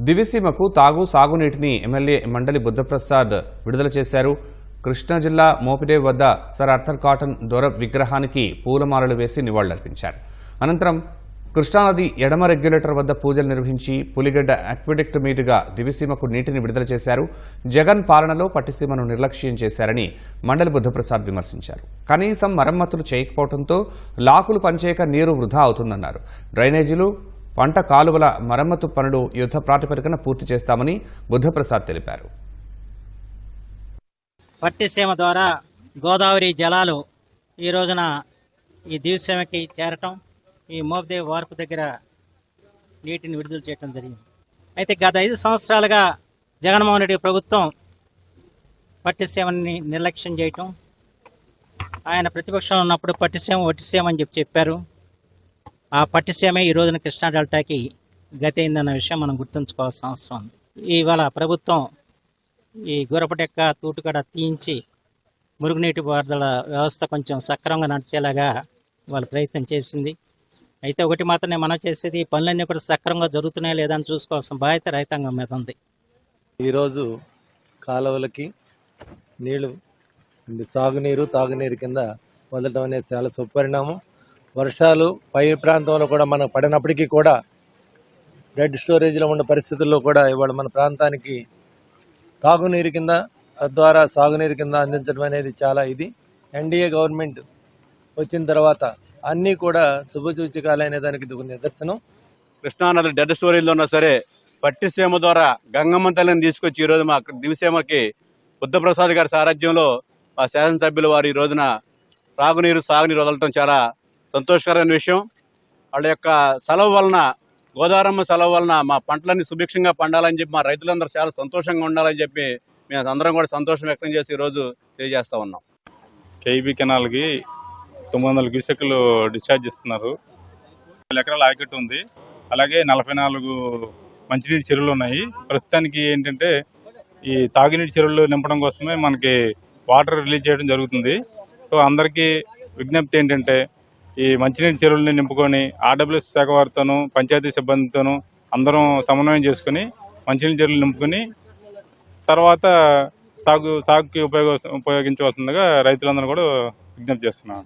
దివిసీమకు తాగు సాగునీటిని ఎమ్మెల్యే మండలి బుద్ధప్రసాద్ విడుదల చేశారు. కృష్ణా జిల్లా మోపిదేవ్ వద్ద సర్ అర్థర్ కాటన్ దొర విగ్రహానికి పూలమాలలు వేసి నివాళులర్పించారు. అనంతరం కృష్ణానది ఎడమ రెగ్యులేటర్ వద్ద పూజలు నిర్వహించి పులిగడ్డ అక్విడెక్ట్ మీదుగా దివిసీమకు నీటిని విడుదల చేశారు. జగన్ పాలనలో పట్టిసీమను నిర్లక్ష్యం చేశారని మండలి బుద్ధప్రసాద్ విమర్శించారు. కనీసం మరమ్మతులు చేయకపోవడంతో లాకులు పనిచేయక నీరు వృధా అవుతుందన్నారు. డ్రైనేజీలు పంట కాలువల మరమ్మతు పనులు యుద్ధ ప్రాతిపదికన పూర్తి చేస్తామని బుద్ధప్రసాద్ తెలిపారు. పట్టిసీమ ద్వారా గోదావరి జలాలు ఈ రోజున ఈ దివిసీమకి చేరటం ఈ మోపదేవ్ వార్పు దగ్గర నీటిని విడుదల చేయటం జరిగింది. అయితే గత ఐదు సంవత్సరాలుగా జగన్మోహన్ రెడ్డి ప్రభుత్వం పట్టిసీమని నిర్లక్ష్యం చేయటం ఆయన ప్రతిపక్షంలో ఉన్నప్పుడు పట్టిసీమ వట్టిసీమ అని చెప్పి చెప్పారు. ఆ పట్టిసీమే ఈ రోజున కృష్ణా డెల్టాకి గతి అయిందన్న విషయం మనం గుర్తుంచుకోవాల్సిన అవసరం ఉంది. ఇవాళ ప్రభుత్వం ఈ గురపటెక్క తూటుకడ తీయించి మురుగునీటి పారుదల వ్యవస్థ కొంచెం సక్రమంగా నడిచేలాగా వాళ్ళు ప్రయత్నం చేసింది. అయితే ఒకటి మాత్రం నేను మనం చేసేది ఈ పనులన్నీ కూడా సక్రమంగా జరుగుతున్నాయా లేదా అని చూసుకోవాల్సిన బాధ్యత రైతాంగం మీద ఉంది. ఈరోజు కాలువలకి నీళ్ళు సాగునీరు తాగునీరు కింద వదలడం అనేది చాలా సుపరిణామం. వర్షాలు పై ప్రాంతంలో కూడా మనకు పడినప్పటికీ కూడా డెడ్ స్టోరేజ్లో ఉన్న పరిస్థితుల్లో కూడా ఇవాళ మన ప్రాంతానికి తాగునీరు కింద తద్వారా సాగునీరు కింద అందించడం అనేది చాలా ఇది. ఎన్డీఏ గవర్నమెంట్ వచ్చిన తర్వాత అన్నీ కూడా శుభసూచకాలనే దానికి ఒక నిదర్శనం. కృష్ణానది డెడ్ స్టోరేజ్లో ఉన్నా సరే పట్టిసీమ ద్వారా గంగమ్మ తల్లిని తీసుకొచ్చి ఈ రోజు మా దివిసీమకి బుద్ధప్రసాద్ గారి సారథ్యంలో మా శాసనసభ్యులు వారు ఈ రోజున త్రాగునీరు సాగునీరు వదలటం చాలా సంతోషకరమైన విషయం. వాళ్ళ యొక్క సెలవు వలన గోదావరమ్మ సెలవు వలన మా పంటలన్నీ సుభిక్షంగా పండాలని చెప్పి మా రైతులందరూ చాలా సంతోషంగా ఉండాలని చెప్పి మేము అందరం కూడా సంతోషం వ్యక్తం చేసి ఈరోజు తెలియజేస్తూ ఉన్నాం. కేబి కెనాల్కి తొమ్మిది వందల క్యూసెక్లు డిశ్చార్జ్ ఇస్తున్నారు ఎకరాల ఆకెట్ ఉంది. అలాగే నలభై నాలుగు మంచినీటి చెరువులు ఉన్నాయి. ప్రస్తుతానికి ఏంటంటే ఈ తాగునీటి చెరువులు నింపడం కోసమే మనకి వాటర్ రిలీజ్ చేయడం జరుగుతుంది. సో అందరికీ విజ్ఞప్తి ఏంటంటే ఈ మంచినీటి చెరువుల్ని నింపుకొని ఆర్డబ్ల్యూఎస్ శాఖ వారితోనూ పంచాయతీ సిబ్బందితోనూ అందరం సమన్వయం చేసుకుని మంచినీటి చెరువులు నింపుకొని తర్వాత సాగు సాగుకి ఉపయోగ ఉపయోగించవలసిందిగా రైతులందరూ కూడా విజ్ఞప్తి చేస్తున్నాను